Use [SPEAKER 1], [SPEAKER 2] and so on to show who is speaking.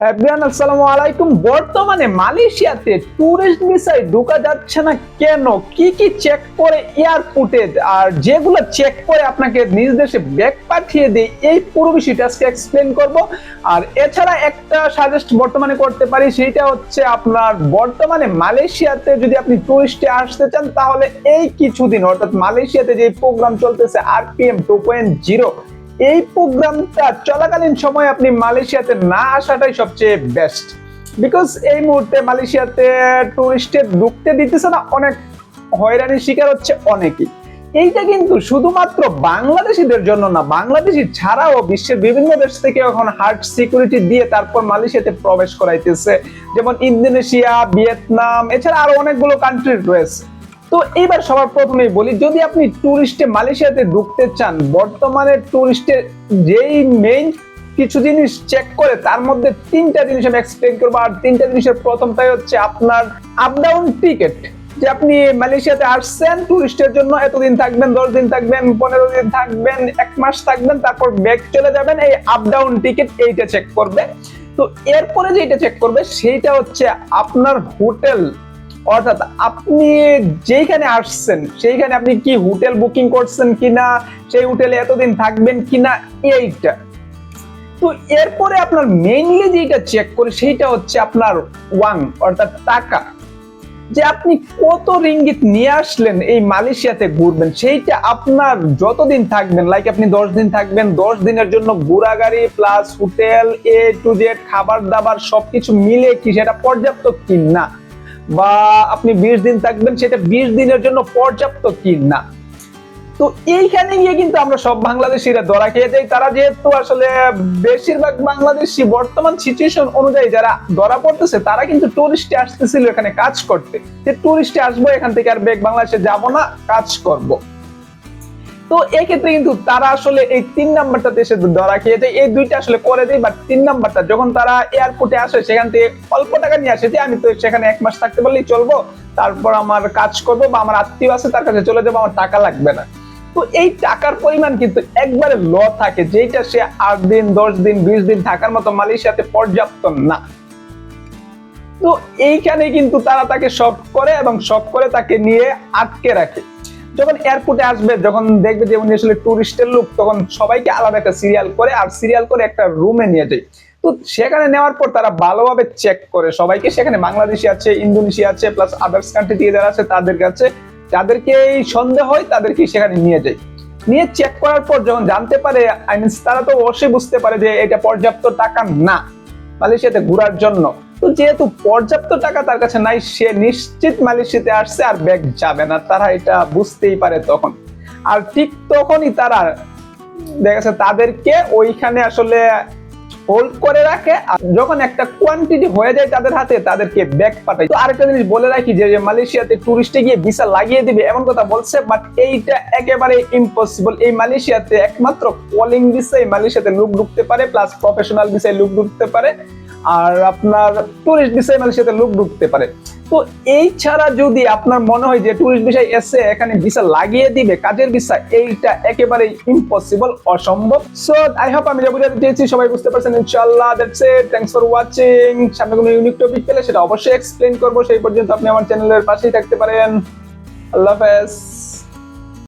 [SPEAKER 1] Everyone আসসালামু আলাইকুম। বর্তমানে মালয়েশিয়াতে ট্যুরিস্ট ভিসায় ঢোকা যাচ্ছে না কেন? কি কি চেক করে এয়ারপোর্টে আর যেগুলো চেক করে আপনাকে নিজ দেশে ব্যাগ পাঠিয়ে দেয়, এই পুরো বিষয়টা আজকে এক্সপ্লেন করব। আর এছাড়া একটা সাজেস্ট বর্তমানে করতে পারি, সেটা হচ্ছে আপনার বর্তমানে মালয়েশিয়াতে যদি আপনি টুরিস্টে আসতে চান, তাহলে এই কিছুদিন, অর্থাৎ মালয়েশিয়াতে যে প্রোগ্রাম চলতেছে আরপিএম টু পয়েন্ট জিরো এই প্রোগ্রামটা চলাকালীন সময় আপনি মালয়েশিয়াতে না আসাটাই সবচেয়ে বেস্ট বিকজ এই মুহূর্তে মালয়েশিয়াতে টুরিস্টের ঢুকতে দিতেছে না, অনেক হয়রানির শিকার হচ্ছে অনেকেই। এইটা কিন্তু শুধুমাত্র বাংলাদেশিদের জন্য না, বাংলাদেশি ছাড়াও বিশ্বের বিভিন্ন দেশ থেকে এখন হার্ড সিকিউরিটি দিয়ে তারপর মালয়েশিয়াতে প্রবেশ করাইতেছে। যেমন ইন্দোনেশিয়া, ভিয়েতনাম, এছাড়া আরও অনেকগুলো কান্ট্রি রয়েছে। তো এইবার সবার প্রথমেই বলি, যদি আপনি টুরিস্টে মালয়েশিয়াতে ঢুকতে চান, বর্তমানে টুরিস্টের যেই মেইন কিছু জিনিস চেক করে, তার মধ্যে তিনটা জিনিস আমি এক্সপ্লেন করব। আর তিনটা জিনিসের প্রথমটাই হচ্ছে আপনার আপ ডাউন টিকিট যে আপনি মালয়েশিয়াতে আসছেন টুরিস্টের জন্য, এতদিন থাকবেন, দশ দিন থাকবেন, পনেরো দিন থাকবেন, এক মাস থাকবেন, তারপর ব্যাক চলে যাবেন, এই আপ ডাউন টিকিট এইটা চেক করবে। তো এরপরে যেটা চেক করবে, সেইটা হচ্ছে আপনার হোটেল অর্থাৎ আপনি যেইখানে আসছেন, সেইখানে আপনি কি হোটেল বুকিং করছেন কিনা, সেই হোটেলে এতদিন থাকবেন কিনা, এইটা। তো এরপরে আপনার মেইনলি যেটা চেক করে, সেইটা হচ্ছে আপনার ওয়াং, অর্থাৎ টাকা। যে আপনি কত রিঙ্গিত নিয়ে আসলেন এই মালয়েশিয়াতে ঘুরবেন, সেইটা আপনার যতদিন থাকবেন লাইক আপনি দশ দিন থাকবেন, দশ দিনের জন্য ঘোরা গাড়ি plus hotel A to Z খাবার দাবার সবকিছু মিলে কি সেটা পর্যাপ্ত কি না বা আপনি বিশ দিন থাকবেন, সেটা বিশ দিনের জন্য পর্যাপ্ত কি না? তো এইখানে গিয়ে কিন্তু আমরা সব বাংলাদেশিরা ধরা খেয়ে যাই। তারা যেহেতু আসলে বেশিরভাগ বাংলাদেশি বর্তমান সিচুয়েশন অনুযায়ী যারা ধরা পড়তেছে, তারা কিন্তু টুরিস্টে আসতেছিল এখানে কাজ করতে। যে টুরিস্টে আসব, এখান থেকে আর বেগ বাংলাদেশে যাব না, কাজ করব। তো এক্ষেত্রে কিন্তু তারা আসলে এই তিন নাম্বারটাতে এসে ধরা খেয়ে এই দুইটা আসলে করে দেয় বাট তিন নাম্বারটা, যখন তারা এয়ারপোর্টে আসে, সেখান থেকে অল্প টাকা নিয়ে আসে যে, আমি তো সেখানে এক মাস থাকতে পারলেই চলবো, তারপর আমার কাজ করব বা আমার আত্মীয় আছে, তার কাছে চলে যাব, আমার টাকা লাগবে না। তো এই টাকার পরিমাণ কিন্তু একবারে ল থাকে যেটা সে আট দিন, দশ দিন, বিশ দিন থাকার মতো মালয়েশিয়াতে পর্যাপ্ত না। তো এইখানে কিন্তু তারা তাকে শক করে এবং শক করে তাকে নিয়ে আটকে রাখে। যখন এয়ারপোর্টে আসবে, যখন দেখবে যে উনি আসলে টুরিস্টের লোক, তখন সবাইকে আলাদা একটা সিরিয়াল করে আর সিরিয়াল করে একটা রুমে নিয়ে যায়। তো সেখানে নেওয়ার পর তারা ভালোভাবে চেক করে সবাইকে। সেখানে বাংলাদেশি আছে ইন্দোনেশিয়া আছে প্লাস আদার্স কান্ট্রি থেকে যারা আছে, তাদের কাছে যাদেরকে এই সন্দেহ হয় তাদেরকে সেখানে নিয়ে যায়। নিয়ে চেক করার পর যখন জানতে পারে আই মিনস তারা তো অবশ্যই বুঝতে পারে যে এটা পর্যাপ্ত টাকা না। মালয়েশিয়াতে ঘোরার জন্য। তো যেহেতু পর্যাপ্ত টাকা তার কাছে নাই, সে নিশ্চিত মালয়েশিয়াতে আসছে আর ব্যাগ যাবে না। তারা এটা বুঝতেই পারে তখন। আর ঠিক তখনই তারা দেখা যাচ্ছে তাদেরকে ওইখানে আসলে হোল্ড করে রাখে আর যখন একটা কোয়ান্টিটি হয়ে যায় তাদের হাতে, তাদেরকে ব্যাগ পাঠায়। তো আরেকটা জিনিস বলে রাখি যে মালয়েশিয়াতে টুরিস্টে গিয়ে ভিসা লাগিয়ে দিবে এমন কথা বলছে বাট এইটা একেবারে ইম্পসিবল এই মালয়েশিয়াতে একমাত্র কলিং ভিসায় মালয়েশিয়াতে লুক ঢুকতে পারে প্লাস প্রফেশনাল ভিসায় লুক ঢুকতে পারে। আর আপনার টুরিস্ট ভিসায় মালয়েশিয়াতে লোক ঢুকতে পারে। তো এই ছাড়া যদি আপনার মনে হয় যে টুরিস্ট ভিসায় এসে এখানে ভিসা লাগিয়ে দিবে, কাজের ভিসা এইটা একেবারে ইম্পসিবল অসম্ভব। সো আই হোপ আমি যা বুঝাতে চেয়েছি, সবাই বুঝতে পারছেন, ইনশাআল্লাহ that's it thanks for watching সামনে কোনো ইউনিক টপিক পেলে সেটা অবশ্যই এক্সপ্লেন করব, সেই পর্যন্ত আপনি আমার চ্যানেলের পাশেই থাকতে পারেন। আল্লাহ হাফেজ।